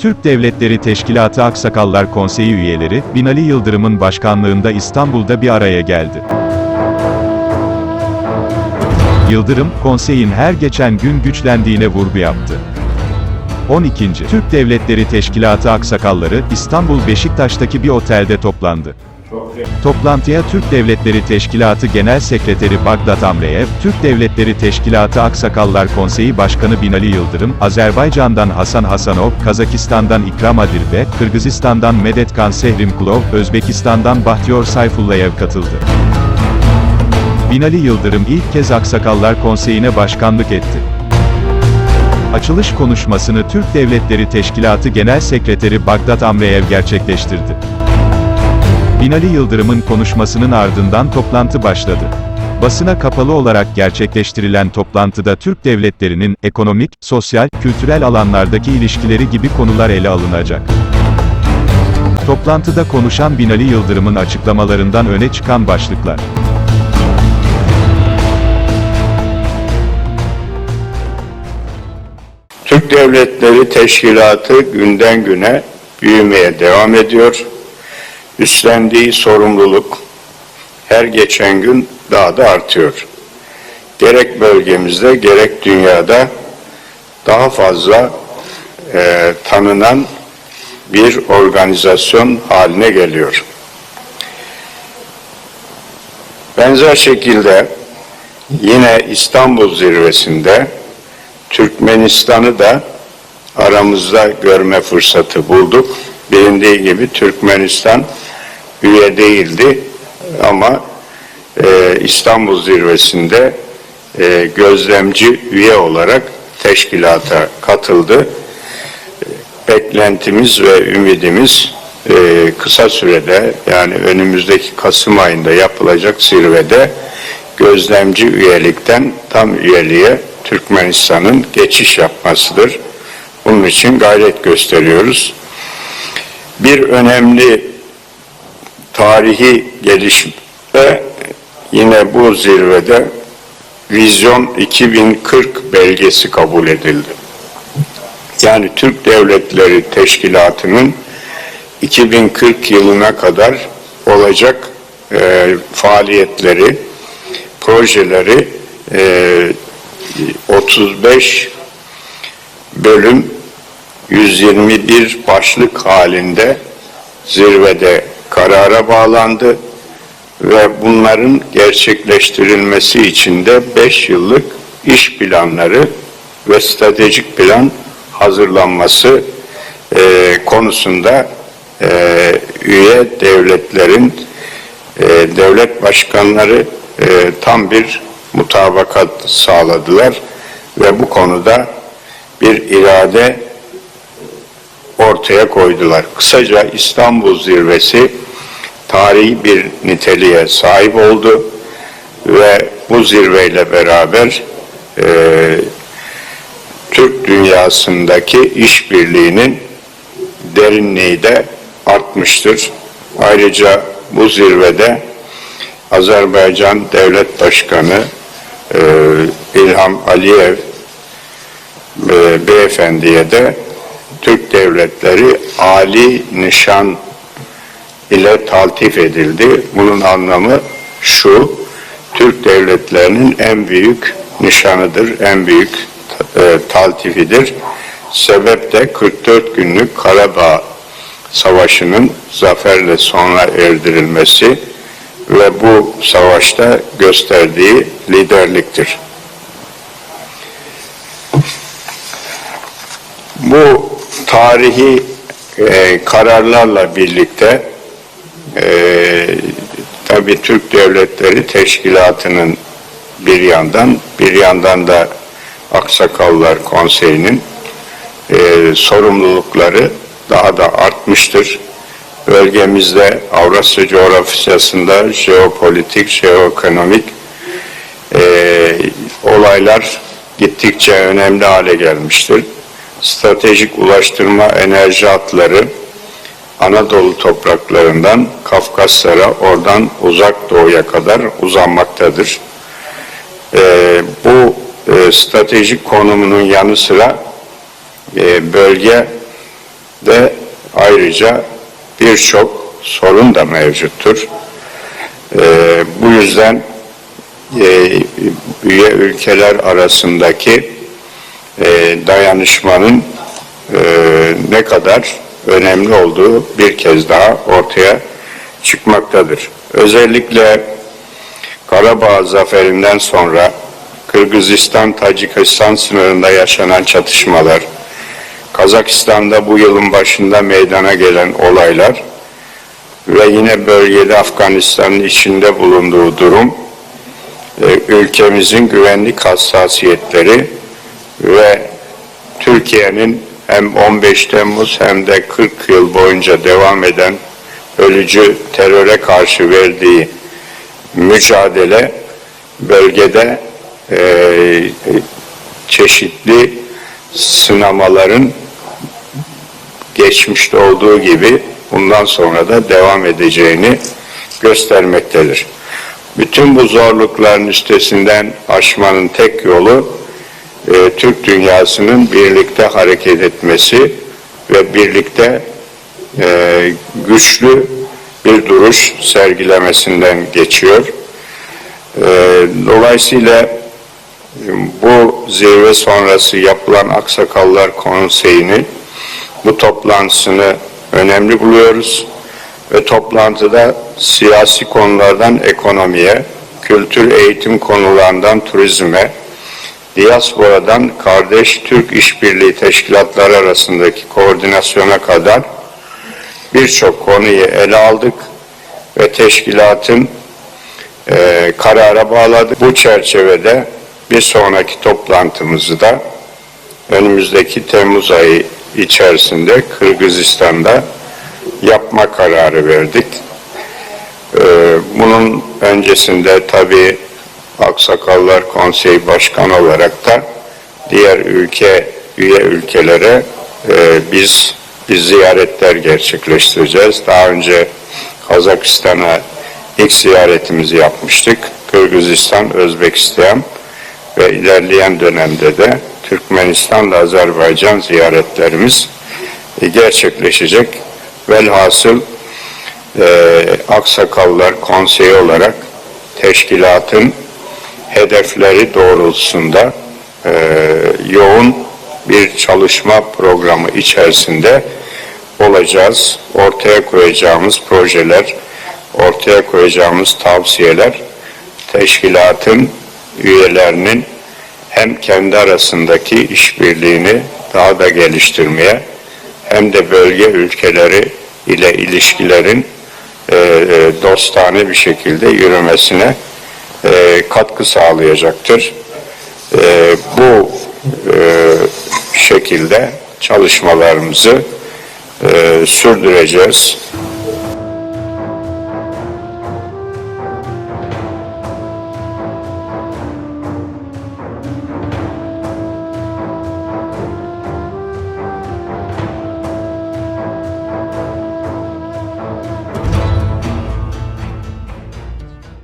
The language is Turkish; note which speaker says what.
Speaker 1: Türk Devletleri Teşkilatı Aksakallar Konseyi üyeleri, Binali Yıldırım'ın başkanlığında İstanbul'da bir araya geldi. Yıldırım, konseyin her geçen gün güçlendiğine vurgu yaptı. 12. Türk Devletleri Teşkilatı aksakalları, İstanbul Beşiktaş'taki bir otelde toplandı. Toplantıya Türk Devletleri Teşkilatı Genel Sekreteri Bagdat Amreyev, Türk Devletleri Teşkilatı Aksakallar Konseyi Başkanı Binali Yıldırım, Azerbaycan'dan Hasan Hasanov, Kazakistan'dan İkram Adirbe, Kırgızistan'dan Medetkan Sehrimkulov, Özbekistan'dan Bahtiyor Sayfullayev katıldı. Binali Yıldırım ilk kez Aksakallar Konseyi'ne başkanlık etti. Açılış konuşmasını Türk Devletleri Teşkilatı Genel Sekreteri Bagdat Amreyev gerçekleştirdi. Binali Yıldırım'ın konuşmasının ardından toplantı başladı. Basına kapalı olarak gerçekleştirilen toplantıda Türk devletlerinin ekonomik, sosyal, kültürel alanlardaki ilişkileri gibi konular ele alınacak. Toplantıda konuşan Binali Yıldırım'ın açıklamalarından öne çıkan başlıklar.
Speaker 2: Türk Devletleri Teşkilatı günden güne büyümeye devam ediyor. Üstlendiği sorumluluk her geçen gün daha da artıyor. Gerek bölgemizde gerek dünyada daha fazla e, tanınan bir organizasyon haline geliyor. Benzer şekilde yine İstanbul zirvesinde Türkmenistan'ı da aramızda görme fırsatı bulduk. Bilindiği gibi Türkmenistan üye değildi ama e, İstanbul zirvesinde e, gözlemci üye olarak teşkilata katıldı. Beklentimiz ve ümidimiz e, kısa sürede yani önümüzdeki Kasım ayında yapılacak zirvede gözlemci üyelikten tam üyeliğe Türkmenistan'ın geçiş yapmasıdır. Bunun için gayret gösteriyoruz. Bir önemli tarihi gelişme yine bu zirvede Vizyon 2040 belgesi kabul edildi. Yani Türk Devletleri Teşkilatı'nın 2040 yılına kadar olacak e, faaliyetleri, projeleri e, 35 bölüm 121 başlık halinde zirvede karara bağlandı ve bunların gerçekleştirilmesi için de 5 yıllık iş planları ve stratejik plan hazırlanması e, konusunda e, üye devletlerin e, devlet başkanları e, tam bir mutabakat sağladılar ve bu konuda bir irade ortaya koydular. Kısaca İstanbul zirvesi tarihi bir niteliğe sahip oldu ve bu zirveyle beraber e, Türk dünyasındaki işbirliğinin derinliği de artmıştır. Ayrıca bu zirvede Azerbaycan Devlet Başkanı e, İlham Aliyev e, beyefendiye de Türk devletleri Ali nişan ile taltif edildi. Bunun anlamı şu, Türk devletlerinin en büyük nişanıdır, en büyük e, taltifidir. Sebep de 44 günlük Karabağ Savaşı'nın zaferle sona erdirilmesi ve bu savaşta gösterdiği liderliktir. Bu tarihi e, kararlarla birlikte e, tabi Türk Devletleri Teşkilatı'nın bir yandan bir yandan da Aksakallar Konseyi'nin e, sorumlulukları daha da artmıştır. Bölgemizde Avrasya coğrafyasında jeopolitik, jeoekonomik e, olaylar gittikçe önemli hale gelmiştir. Stratejik ulaştırma enerji hatları Anadolu topraklarından Kafkaslara, oradan uzak doğuya kadar uzanmaktadır. E, bu e, stratejik konumunun yanı sıra e, bölge ve ayrıca birçok sorun da mevcuttur. E, bu yüzden e, üye ülkeler arasındaki e, dayanışmanın e, ne kadar önemli olduğu bir kez daha ortaya çıkmaktadır. Özellikle Karabağ zaferinden sonra Kırgızistan-Tacikistan sınırında yaşanan çatışmalar, Kazakistan'da bu yılın başında meydana gelen olaylar ve yine bölgede Afganistan'ın içinde bulunduğu durum, e, ülkemizin güvenlik hassasiyetleri ve Türkiye'nin hem 15 Temmuz hem de 40 yıl boyunca devam eden ölücü teröre karşı verdiği mücadele bölgede e, çeşitli sınamaların geçmişte olduğu gibi bundan sonra da devam edeceğini göstermektedir. Bütün bu zorlukların üstesinden aşmanın tek yolu e, Türk dünyasının birlikte hareket etmesi ve birlikte e, güçlü bir duruş sergilemesinden geçiyor. E, dolayısıyla e, bu zirve sonrası yapılan Aksakallar Konseyi'ni bu toplantısını önemli buluyoruz ve toplantıda siyasi konulardan ekonomiye, kültür eğitim konularından turizme, diasporadan kardeş Türk işbirliği teşkilatları arasındaki koordinasyona kadar birçok konuyu ele aldık ve teşkilatın e, karara bağladık. Bu çerçevede bir sonraki toplantımızı da önümüzdeki Temmuz ayı içerisinde Kırgızistan'da yapma kararı verdik. Ee, bunun öncesinde tabii Aksakallar Konseyi Başkanı olarak da diğer ülke üye ülkelere e, biz biz ziyaretler gerçekleştireceğiz. Daha önce Kazakistan'a ilk ziyaretimizi yapmıştık. Kırgızistan, Özbekistan ve ilerleyen dönemde de Türkmenistan ve Azerbaycan ziyaretlerimiz e, gerçekleşecek. Velhasıl e, Aksakallar Konseyi olarak teşkilatın hedefleri doğrultusunda e, yoğun bir çalışma programı içerisinde olacağız. Ortaya koyacağımız projeler, ortaya koyacağımız tavsiyeler teşkilatın üyelerinin hem kendi arasındaki işbirliğini daha da geliştirmeye hem de bölge ülkeleri ile ilişkilerin e, e, dostane bir şekilde yürümesine e, katkı sağlayacaktır. E, bu e, şekilde çalışmalarımızı e, sürdüreceğiz.